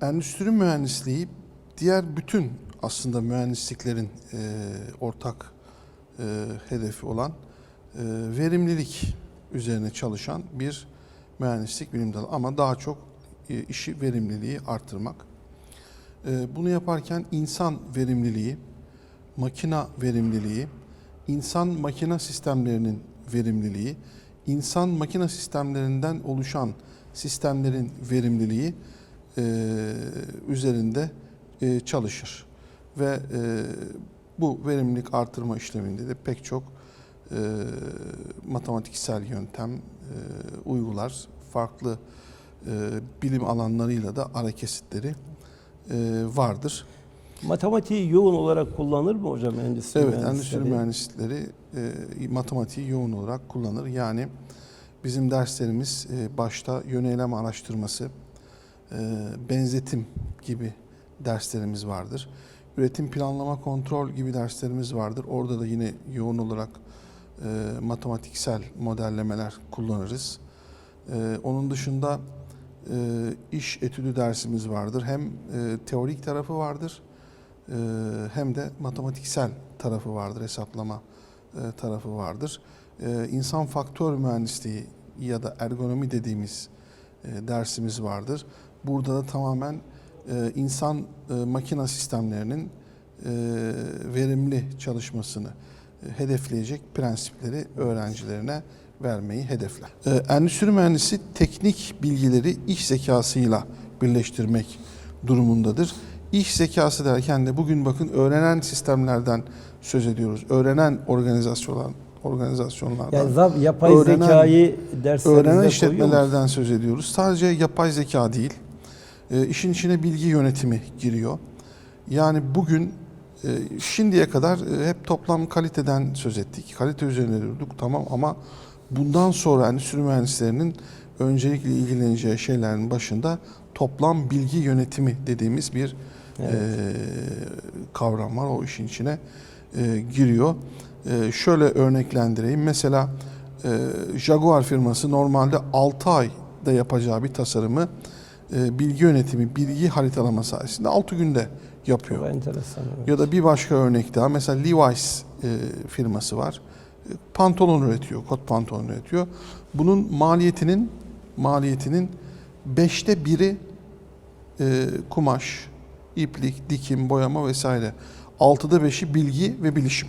Endüstri mühendisliği diğer bütün aslında mühendisliklerin e, ortak e, hedefi olan e, verimlilik üzerine çalışan bir mühendislik bilim dalı ama daha çok e, işi verimliliği artırmak. E, bunu yaparken insan verimliliği, makina verimliliği, insan makina sistemlerinin verimliliği, insan makina sistemlerinden oluşan sistemlerin verimliliği e, üzerinde e, çalışır. Ve e, bu verimlilik artırma işleminde de pek çok e, matematiksel yöntem e, uygular. Farklı e, bilim alanlarıyla da ara kesitleri e, vardır. Matematiği yoğun olarak kullanır mı hocam endüstri Evet, mühendisleri? endüstri mühendisleri e, matematiği yoğun olarak kullanır. Yani bizim derslerimiz e, başta yöneylem araştırması, benzetim gibi derslerimiz vardır. Üretim planlama kontrol gibi derslerimiz vardır. Orada da yine yoğun olarak e, matematiksel modellemeler kullanırız. E, onun dışında e, iş etüdü dersimiz vardır. Hem e, teorik tarafı vardır e, hem de matematiksel tarafı vardır, hesaplama e, tarafı vardır. E, İnsan faktör mühendisliği ya da ergonomi dediğimiz e, dersimiz vardır. Burada da tamamen e, insan e, makina sistemlerinin e, verimli çalışmasını e, hedefleyecek prensipleri öğrencilerine vermeyi hedefler. E, Endüstri mühendisi teknik bilgileri iş zekasıyla birleştirmek durumundadır. İş zekası derken de bugün bakın öğrenen sistemlerden söz ediyoruz. Öğrenen organizasyonlar, organizasyonlardan. Yani zab, yapay Öğrenen- zekayı derslerinize Öğrenen işletmelerden söz ediyoruz. Sadece yapay zeka değil, e, işin içine bilgi yönetimi giriyor. Yani bugün e, şimdiye kadar e, hep toplam kaliteden söz ettik. Kalite üzerine durduk tamam ama bundan sonra endüstri mühendislerinin öncelikle ilgileneceği şeylerin başında toplam bilgi yönetimi dediğimiz bir Evet. e, kavram var. O işin içine e, giriyor. E, şöyle örneklendireyim. Mesela e, Jaguar firması normalde 6 ayda yapacağı bir tasarımı e, bilgi yönetimi, bilgi haritalama sayesinde 6 günde yapıyor. Çok enteresan. evet. Ya da bir başka örnek daha mesela Levi's e, firması var. E, Pantolon üretiyor, kot pantolon üretiyor. Bunun maliyetinin maliyetinin beşte biri e, kumaş, iplik, dikim, boyama vesaire. Altıda beşi bilgi ve bilişim.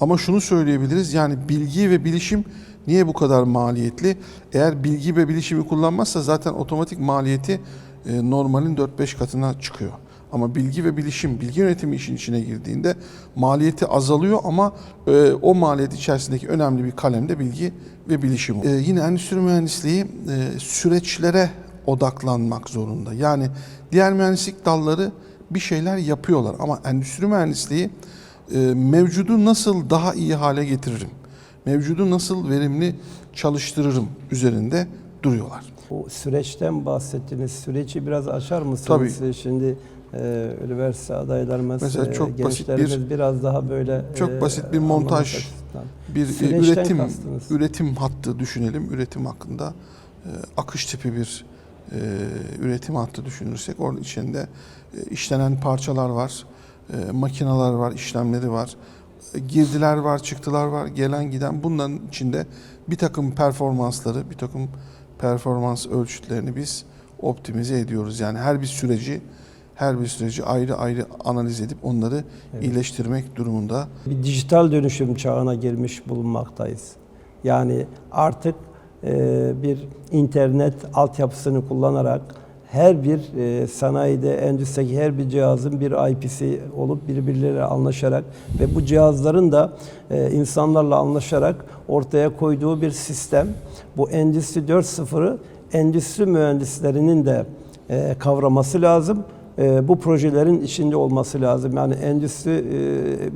Ama şunu söyleyebiliriz yani bilgi ve bilişim niye bu kadar maliyetli? Eğer bilgi ve bilişimi kullanmazsa zaten otomatik maliyeti e, normalin 4-5 katına çıkıyor. Ama bilgi ve bilişim, bilgi yönetimi işin içine girdiğinde maliyeti azalıyor ama e, o maliyet içerisindeki önemli bir kalemde bilgi ve bilişim. E, yine endüstri mühendisliği e, süreçlere odaklanmak zorunda. Yani diğer mühendislik dalları bir şeyler yapıyorlar ama endüstri mühendisliği e, mevcudu nasıl daha iyi hale getiririm? Mevcudu nasıl verimli çalıştırırım üzerinde duruyorlar. Bu süreçten bahsettiniz. Süreci biraz açar mısınız? Tabii. Şimdi e, üniversite adaylarımız, Mesela e, çok basit bir- gençlerimiz biraz daha böyle çok e, basit bir montaj açısından. Bir e, Süreçten üretim kastınız. üretim hattı düşünelim. Üretim hakkında e, akış tipi bir e, üretim hattı düşünürsek onun içinde e, işlenen parçalar var, e, makineler var, işlemleri var, girdiler var, çıktılar var, gelen giden bunların içinde bir takım performansları, bir takım performans ölçütlerini biz optimize ediyoruz. Yani her bir süreci her bir süreci ayrı ayrı analiz edip onları Evet. iyileştirmek durumunda Bir dijital dönüşüm çağına girmiş bulunmaktayız. Yani artık e, bir internet altyapısını kullanarak her bir e, sanayide, endüstrideki her bir cihazın bir IP'si olup birbirleriyle anlaşarak ve bu cihazların da e, insanlarla anlaşarak ortaya koyduğu bir sistem. Bu Endüstri 4.0'ı endüstri mühendislerinin de e, kavraması lazım. E, bu projelerin içinde olması lazım. Yani endüstri e,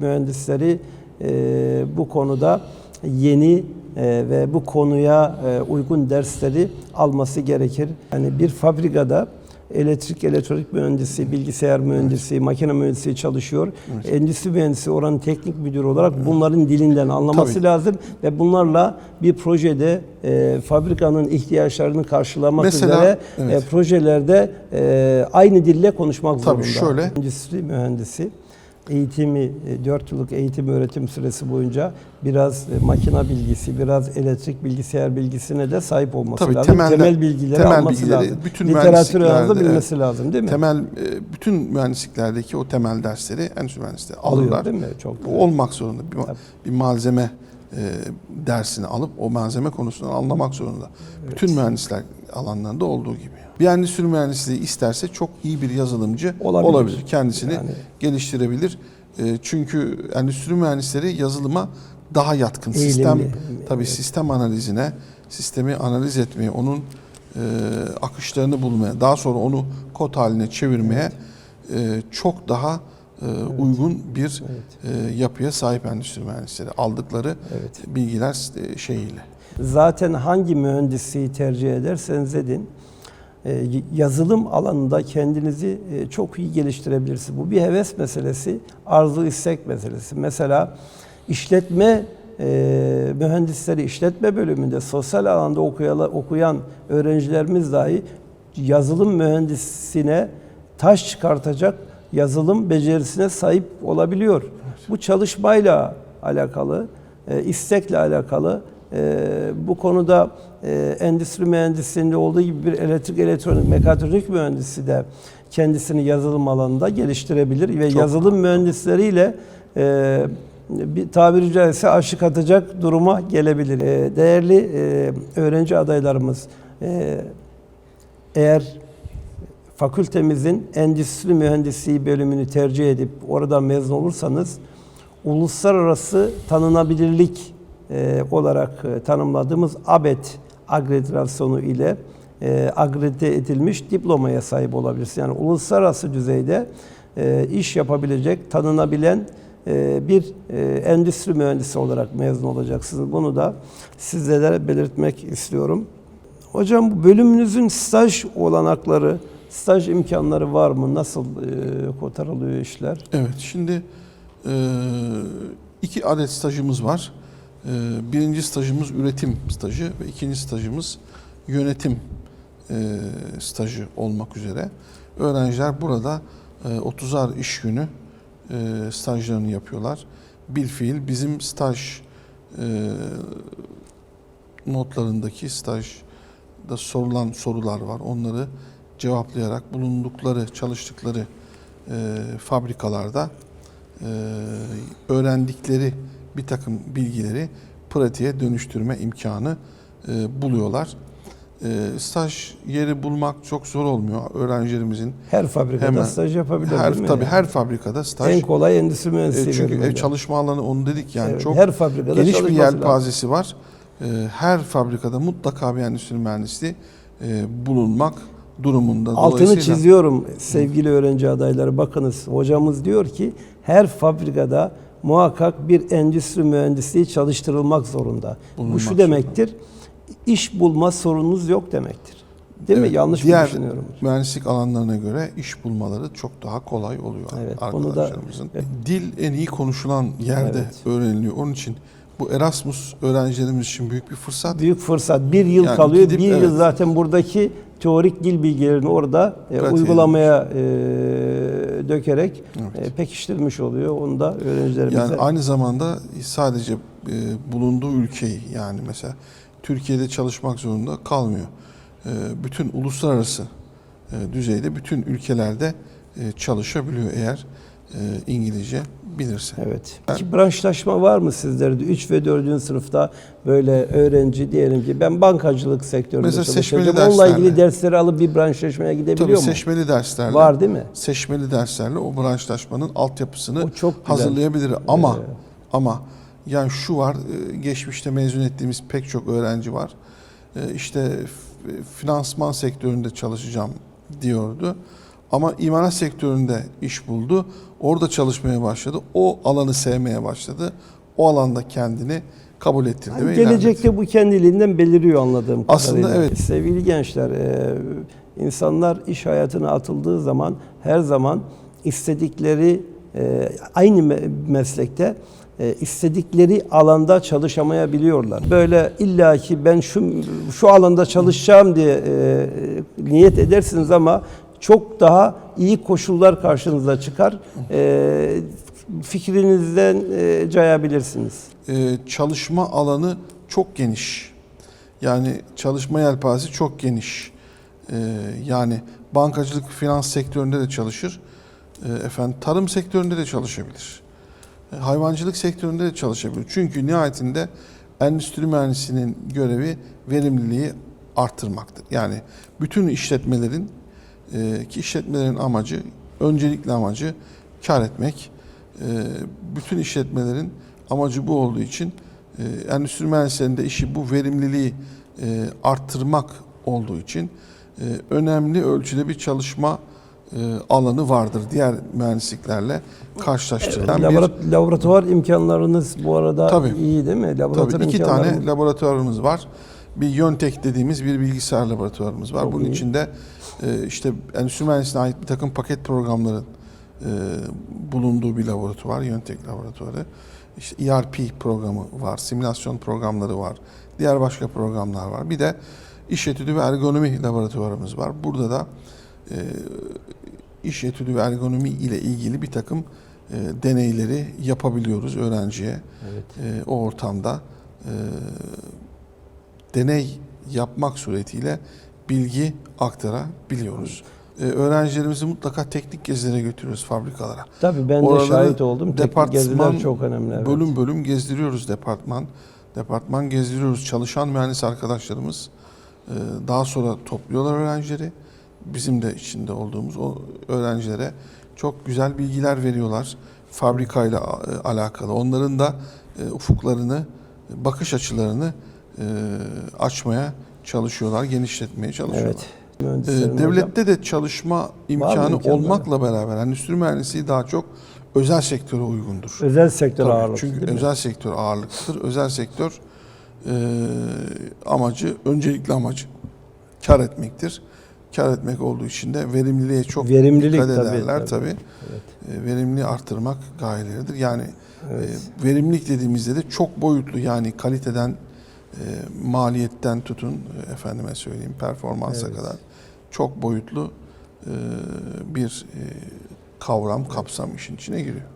mühendisleri e, bu konuda yeni ve bu konuya e, uygun dersleri alması gerekir. Yani bir fabrikada elektrik, elektronik mühendisi, bilgisayar mühendisi, makine mühendisi çalışıyor. Endüstri mühendisi oranın teknik müdürü olarak bunların dilinden anlaması Tabii. lazım ve bunlarla bir projede e, fabrikanın ihtiyaçlarını karşılamak Mesela, üzere evet. e, projelerde e, aynı dille konuşmak Tabii, zorunda. şöyle. Endüstri mühendisi eğitimi, 4 yıllık eğitim öğretim süresi boyunca biraz e, makina bilgisi, biraz elektrik bilgisayar bilgisine de sahip olması Tabii, lazım. temelde- temel bilgileri temel alması bilgileri, lazım. bütün Literatür alanında bilmesi evet. lazım değil mi? Temel e, bütün mühendisliklerdeki o temel dersleri endüstri mühendisleri Alıyor alırlar. değil mi? Çok Bu olmak zorunda. Bir, Tabii. bir malzeme e, dersini alıp o malzeme konusunu anlamak zorunda. Bütün mühendisler alanlarında olduğu gibi. Bir endüstri mühendisliği isterse çok iyi bir yazılımcı Olabilir. olabilir. Kendisini Yani- geliştirebilir. E, çünkü endüstri mühendisleri yazılıma daha yatkın. Eğilimli. Sistem tabii Evet. sistem analizine, sistemi analiz etmeye, onun e, akışlarını bulmaya, daha sonra onu kod haline çevirmeye e, çok daha e, uygun bir e, yapıya sahip endüstri mühendisleri aldıkları Evet. bilgiler e, şeyiyle. Zaten hangi mühendisliği tercih ederseniz edin, e, yazılım alanında kendinizi çok iyi geliştirebilirsiniz. Bu bir heves meselesi, arzu istek meselesi. Mesela işletme e, mühendisleri işletme bölümünde sosyal alanda okuyala- okuyan öğrencilerimiz dahi yazılım mühendisine taş çıkartacak yazılım becerisine sahip olabiliyor. Bu çalışmayla alakalı, e, istekle alakalı. E, bu konuda e, endüstri mühendisliğinde olduğu gibi bir elektrik, elektronik, mekatronik mühendisi de kendisini yazılım alanında geliştirebilir ve Çok. yazılım mühendisleriyle e, bir tabiri caizse aşık atacak duruma gelebilir. E, değerli e, öğrenci adaylarımız, e, eğer fakültemizin endüstri mühendisliği bölümünü tercih edip oradan mezun olursanız uluslararası tanınabilirlik e, olarak e, tanımladığımız ABET akreditasyonu ile e, akredite edilmiş diplomaya sahip olabilirsiniz. Yani uluslararası düzeyde e, iş yapabilecek, tanınabilen e, bir e, endüstri mühendisi olarak mezun olacaksınız. Bunu da sizlere belirtmek istiyorum. Hocam bölümünüzün staj olanakları, staj imkanları var mı? Nasıl e, kotarılıyor işler? Evet, şimdi e, iki adet stajımız var. E, birinci stajımız üretim stajı ve ikinci stajımız yönetim e, stajı olmak üzere. Öğrenciler burada e, 30'ar iş günü e, stajlarını yapıyorlar. Bilfiil bizim staj e, notlarındaki stajda sorulan sorular var. Onları cevaplayarak bulundukları, çalıştıkları e, fabrikalarda e, öğrendikleri bir takım bilgileri pratiğe dönüştürme imkanı e, buluyorlar. E, staj yeri bulmak çok zor olmuyor. Öğrencilerimizin Her fabrikada Hemen. staj yapabilir her değil mi? tabii Yani? her fabrikada staj en kolay endüstri e, mühendisliği çünkü bölümünde. e, çalışma alanı onu dedik yani Evet, çok her fabrikada geniş bir çalışması lazım. yelpazesi var. E, her fabrikada mutlaka bir endüstri mühendisliği e, bulunmak durumunda. Altını çiziyorum sevgili öğrenci adayları. Bakınız hocamız diyor ki her fabrikada muhakkak bir endüstri mühendisliği çalıştırılmak zorunda. Bu Bulunmak şu demektir. iş bulma sorunuz yok demektir. Değil Evet, mi? Yanlış mı diğer düşünüyorum? mühendislik alanlarına göre iş bulmaları çok daha kolay oluyor Evet, bunu da- arkadaşlarımızın. Dil en iyi konuşulan yerde Evet. öğreniliyor. Onun için bu Erasmus öğrencilerimiz için büyük bir fırsat. Büyük fırsat. Bir yıl Yani kalıyor. gidip, bir yıl evet. zaten buradaki teorik dil bilgilerini orada e, uygulamaya e, dökerek Evet. e, pekiştirmiş oluyor. Onu da öğrencilerimize Yani aynı zamanda sadece e, bulunduğu ülkeyi yani mesela Türkiye'de çalışmak zorunda kalmıyor. E, bütün uluslararası e, düzeyde bütün ülkelerde e, çalışabiliyor eğer e, İngilizce bilirse. Evet. İki branşlaşma var mı sizlerde? 3 ve 4. sınıfta böyle öğrenci diyelim ki ben bankacılık sektöründe Mesela seçmeli çalışacağım. Onunla ilgili derslerle. dersleri alıp bir branşlaşmaya Tabii gidebiliyor mu? seçmeli derslerle Var değil mi? seçmeli derslerle o branşlaşmanın altyapısını O çok güzel. hazırlayabilir. Ama ama yani şu var, e, geçmişte mezun ettiğimiz pek çok öğrenci var. E, İşte f- finansman sektöründe çalışacağım diyordu. Ama imalat sektöründe iş buldu. Orada çalışmaya başladı. O alanı sevmeye başladı. O alanda kendini kabul ettirdi Yani ve ilerledi. gelecekte bu kendiliğinden beliriyor anladığım Aslında kadarıyla. evet. Sevgili gençler, e, İnsanlar iş hayatına atıldığı zaman her zaman istedikleri e, aynı me- meslekte e, istedikleri alanda çalışamayabiliyorlar. Böyle illaki ben şu şu alanda çalışacağım diye e, niyet edersiniz ama çok daha iyi koşullar karşınıza çıkar. E, fikrinizden e, cayabilirsiniz. Ee, çalışma alanı çok geniş. Yani çalışma yelpazesi çok geniş. Ee, yani bankacılık, finans sektöründe de çalışır. Ee, efendim tarım sektöründe de çalışabilir. Ee, hayvancılık sektöründe de çalışabilir. Çünkü nihayetinde endüstri mühendisinin görevi verimliliği arttırmaktır. Yani bütün işletmelerin e, ki işletmelerin amacı, öncelikli amacı kar etmek. E, bütün işletmelerin amacı bu olduğu için e, endüstri mühendislerinde işi bu verimliliği e, arttırmak olduğu için e, önemli ölçüde bir çalışma e, alanı vardır diğer mühendisliklerle karşılaştırılan bir Labora- laboratuvar imkanlarınız bu arada Tabii. iyi değil mi? Laboratuvar Tabii iki tane laboratuvarımız var. Bir Yöntek dediğimiz bir bilgisayar laboratuvarımız var. Çok Bunun iyi. içinde e, işte endüstri mühendisliğine ait bir takım paket programların e, bulunduğu bir laboratuvar, Yöntek laboratuvarı. İşte ERP programı var, simülasyon programları var, diğer başka programlar var. Bir de iş etüdü ve ergonomi laboratuvarımız var. Burada da e, iş etüdü ve ergonomi ile ilgili bir takım e, deneyleri yapabiliyoruz öğrenciye Evet. e, o ortamda e, deney yapmak suretiyle bilgi aktarabiliyoruz. E, öğrencilerimizi mutlaka teknik gezilere götürüyoruz fabrikalara. Tabii ben de Oraları şahit oldum. Teknik geziler çok önemli. Evet. Bölüm bölüm gezdiriyoruz departman. Departman gezdiriyoruz. Çalışan mühendis arkadaşlarımız e, daha sonra topluyorlar öğrencileri. Bizim de içinde olduğumuz o öğrencilere çok güzel bilgiler veriyorlar. Fabrikayla e, alakalı. Onların da e, ufuklarını, bakış açılarını e, açmaya çalışıyorlar, genişletmeye çalışıyorlar. Evet. Ee, Mühendislerin hocam. Devlette de çalışma imkanı olmakla beraber endüstri mühendisliği daha çok özel sektöre uygundur. özel sektör Tabii, ağırlıklı çünkü değil mi? özel sektör ağırlıklıdır. Özel sektör e, amacı, öncelikli amacı kar etmektir. Kar etmek olduğu için de verimliliğe çok Verimlilik dikkat tabii, ederler tabii. tabii. Evet. E, verimliliği arttırmak gayeleridir. Yani Evet. e, verimlilik dediğimizde de çok boyutlu yani kaliteden, e, maliyetten tutun e, efendime söyleyeyim performansa Evet. kadar çok boyutlu e, bir e, kavram, kapsam işin içine giriyor.